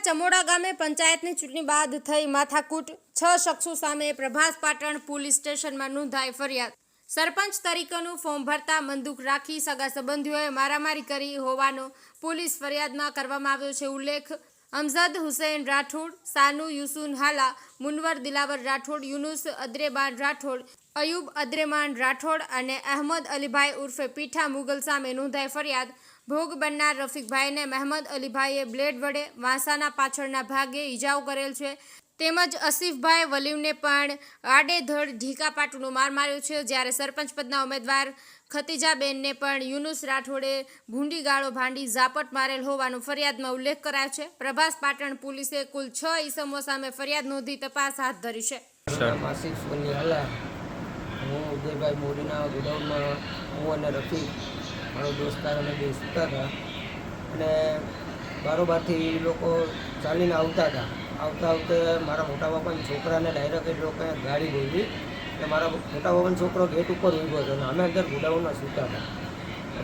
પાટણના ચમોડા ગામે પંચાયતની ચૂંટણી બાદ થઈ માથાકૂટ. છ શખ્સો સામે પ્રભાસ પાટણ પોલીસ સ્ટેશનમાં નોંધાઈ ફરિયાદ. સરપંચ તરીકેનું ફોર્મ ભરતા બંદૂક રાખી સગા સંબંધીઓએ મારામારી કરી હોવાનો પોલીસ ફરિયાદમાં કરવામાં આવ્યો છે ઉલ્લેખ. અમઝદ હુસૈન રાઠોડ, સાનુ યુસુન હાલા, મુનવર દિલાવર રાઠોડ, યુનુસ અદ્રેબાન રાઠોડ, અયુબ અદ્રેમાન રાઠોડ અને અહમદ અલીભાઈ ઉર્ફે પીઠા મુગલ સામે નોંધાઈ ફરિયાદ. ભોગ બનનાર રફીકભાઈને મહેમદ અલીભાઈએ બ્લેડ વડે વાંસાના પાછળના ભાગે ઈજાઓ કરેલ છે. તેમજ અસીફભાઈ વલીમને પણ આડેધડ ઢીકા પાટુનો માર માર્યો છે. જ્યારે સરપંચ પદના ઉમેદવાર ખતીજાબેનને પણ યુનુસ રાઠોડે ભૂંડી ગાળો ભાંડી ઝાપટ મારેલ હોવાનો ફરિયાદમાં ઉલ્લેખ કરાયો છે. પ્રભાસ પાટણ પોલીસે કુલ છ ઈસમો સામે ફરિયાદ નોંધી તપાસ હાથ ધરી છે. હું ઉદયભાઈ મોરીના ગોડાઉનમાં હું અને રફીક મારો દોસ્તાર અમે બે સૂતા હતા. અને બારોબારથી લોકો ચાલીને આવતા હતા. આવતા આવતે મારા મોટા બાપાના છોકરાને ડાયરેક્ટ એ લોકોએ ગાડી બોલી એટલે મારા મોટા બાપાનો છોકરો ગેટ ઉપર ઊભો હતો અને અમે અંદર ગોડાઉનમાં સૂતા હતા.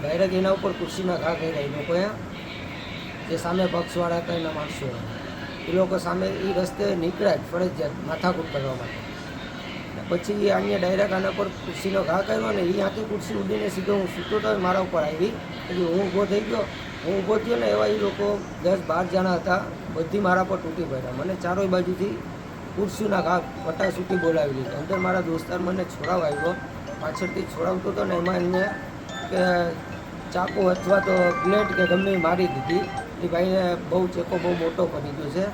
ડાયરેક્ટ એના ઉપર ખુરશીના ઘા કર્યા. એ લોકોએ જે સામે પક્ષવાળા હતા, એના માણસો એ લોકો સામે એ રસ્તે નીકળ્યા જ ફરજિયાત માથાકૂટ કરવા માટે. પછી અહીંયા ડાયરેક્ટ આના પર ખુરશીનો ઘા કર્યો ને એ આખી ખુરશી ઉડીને સીધો હું સૂતો હતો મારા ઉપર આવી. પછી હું ઊભો થઈ ગયો. હું ઊભો થયો ને એવા એ લોકો દસ બાર જણા હતા, બધી મારા પર તૂટી પડ્યા. મને ચારોય બાજુથી ખુરશીના ઘા પટા સૂટી બોલાવી લીધી. અંદર મારા દોસ્તાર મને છોડાવ આવ્યો. પાછળથી છોડાવતો હતો ને એમાં એમને કે ચાકુ અથવા તો પ્લેટ કે ગમે મારી દીધી. એ ભાઈને બહુ ચેકો બહુ મોટો કરી ગયો છે.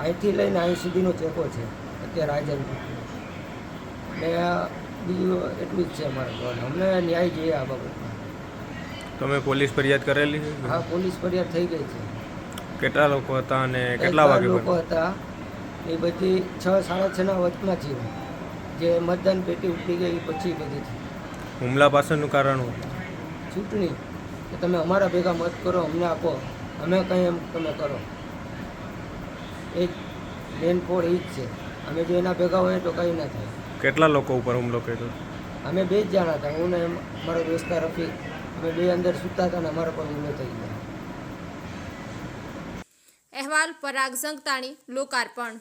અહીંથી લઈને અહીં સુધીનો ચેકો છે. અત્યારે રાજન ને બીજું એટલું જ છે કહેવાનું અમને ન્યાય જોઈએ આ બાબતમાં. તમે પોલીસ ફરિયાદ કરેલી છે? હા પોલીસ ફરિયાદ થઈ ગઈ છે. કેટલા લોકો હતા અને કેટલા વાગે લોકો હતા. એ બધી છ સાડા છના વચમાં છે જે મતદાન પેટી ઉપડી ગઈ પછી બધી. હુમલા પાછળનું કારણ? ચૂંટણી. કે તમે અમારા ભેગા મત કરો અમને આપો. અમે કંઈ એમ તમે કરો. એ મેન પોળ એ જ છે. અમે જો એના ભેગા હોય તો કંઈ ના થાય. કેટલા લોકો ઉપર હુમલો કર્યો? અમે બે જ જણા હતા. હું ને મારો દોસ્તાર રફીક. અંદર સૂતા હતા ને અમારા થઈ ગયો. અહેવાલ પરાગ સંગતાણી લોકાર્પણ.